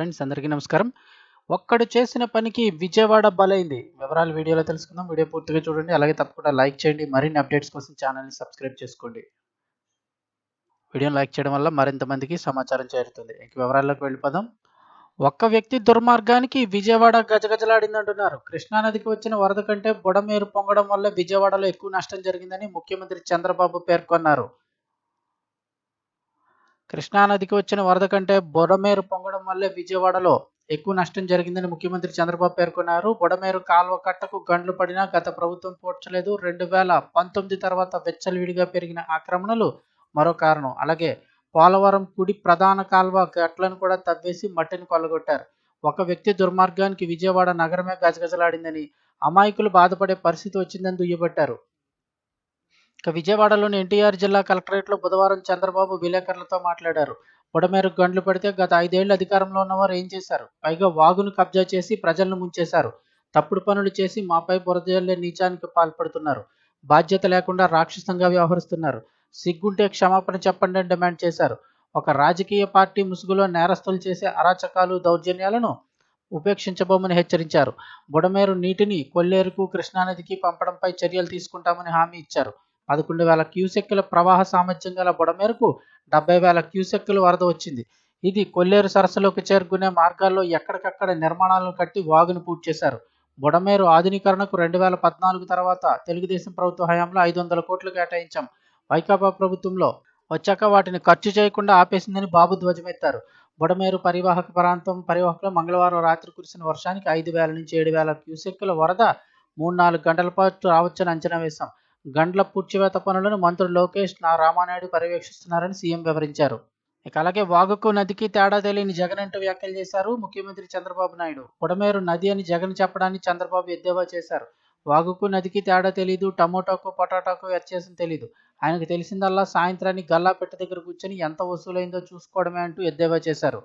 Friends అందరికీ నమస్కారం. ఒక్కడు చేసిన పనికి విజయవాడ బలైంది. వివరాలు వీడియోలో తెలుసుకుందాం. వీడియో పూర్తిగా చూడండి. అలాగే తప్పకుండా లైక్ చేయండి. మరిన్ని అప్డేట్స్ కోసం ఛానల్ని సబ్స్క్రైబ్ చేసుకోండి. వీడియోని లైక్ చేయడం వల్ల మరింత మందికి సమాచారం చేరుతుంది. ఇంక వివరాల్లోకి వెళ్ళిపోదాం. ఒక్క వ్యక్తి దుర్మార్గానికి విజయవాడ గజగజలాడిందంటున్నారు. కృష్ణానదికి వచ్చిన వరద కంటే బుడమేరు పొంగడం వల్ల విజయవాడలో ఎక్కువ నష్టం జరిగిందని ముఖ్యమంత్రి చంద్రబాబు పేర్కొన్నారు. కృష్ణానదికి వచ్చిన వరద కంటే బుడమేరు పొంగడం వల్లే విజయవాడలో ఎక్కువ నష్టం జరిగిందని ముఖ్యమంత్రి చంద్రబాబు పేర్కొన్నారు. బుడమేరు కాల్వ కట్టకు గండ్లు పడినా గత ప్రభుత్వం పోడ్చలేదు. రెండు వేల పంతొమ్మిది తర్వాత వెచ్చలవిడిగా పెరిగిన ఆక్రమణలు మరో కారణం. అలాగే పోలవరం కుడి ప్రధాన కాల్వ గట్లను కూడా తవ్వేసి మట్టిని కొల్లగొట్టారు. ఒక వ్యక్తి దుర్మార్గానికి విజయవాడ నగరమే గజగజలాడిందని అమాయకులు బాధపడే పరిస్థితి వచ్చిందని దుయ్యబట్టారు. ఇక విజయవాడలోని ఎన్టీఆర్ జిల్లా కలెక్టరేట్లో బుధవారం చంద్రబాబు విలేకరులతో మాట్లాడారు. పొడమేరకు గండ్లు పడితే గత ఐదేళ్ళు అధికారంలో ఉన్నవారు ఏం చేశారు? పైగా వాగును కబ్జా చేసి ప్రజలను ముంచేశారు. తప్పుడు పనులు చేసి మాపై బురదల్లే నీచానికి పాల్పడుతున్నారు. బాధ్యత లేకుండా రాక్షసంగా వ్యవహరిస్తున్నారు. సిగ్గుంటే క్షమాపణ చెప్పండి అని డిమాండ్ చేశారు. ఒక రాజకీయ పార్టీ ముసుగులో నేరస్తులు చేసే అరాచకాలు దౌర్జన్యాలను ఉపేక్షించబోమని హెచ్చరించారు. బుడమేరు నీటిని కొల్లేరుకు కృష్ణానదికి పంపడంపై చర్యలు తీసుకుంటామని హామీ ఇచ్చారు. పదకొండు వేల క్యూసెక్కుల ప్రవాహ సామర్థ్యం గల బుడమేరకు డెబ్బై వేల క్యూసెక్కులు వరద వచ్చింది. ఇది కొల్లేరు సరస్సులోకి చేరుకునే మార్గాల్లో ఎక్కడికక్కడ నిర్మాణాలను కట్టి వాగును పూర్తి చేశారు. బుడమేరు ఆధునీకరణకు రెండు వేల పద్నాలుగు తర్వాత తెలుగుదేశం ప్రభుత్వ హయాంలో ఐదు వందల కోట్లు కేటాయించాం. వైకాపా ప్రభుత్వంలో వచ్చాక వాటిని ఖర్చు చేయకుండా ఆపేసిందని బాబు ధ్వజమెత్తారు. బుడమేరు పరివాహక ప్రాంతం పరివాహకులో మంగళవారం రాత్రి కురిసిన వర్షానికి ఐదు వేల నుంచి ఏడు వేల క్యూసెక్కుల వరద మూడు నాలుగు గంటల పాటు రావచ్చని అంచనా వేశాం. గండ్ల పూడ్చివేత పనులను మంత్రులు లోకేష్ నా రామానాయుడు పర్యవేక్షిస్తున్నారని సీఎం వివరించారు. ఇక అలాగే వాగుకు నదికి తేడా తెలియని జగన్ అంటూ వ్యాఖ్యలు చేశారు ముఖ్యమంత్రి చంద్రబాబు నాయుడు. బుడమేరు నది అని జగన్ చెప్పడాన్ని చంద్రబాబు ఎద్దేవా చేశారు. వాగుకు నదికి తేడా తెలీదు టమోటాకు పొటాటాకు వ్యత్యాసం తెలీదు. ఆయనకు తెలిసిందల్లా సాయంత్రాన్ని గల్లా పెట్ట దగ్గర కూర్చొని ఎంత వసూలైందో చూసుకోవడమే అంటూ ఎద్దేవా చేశారు.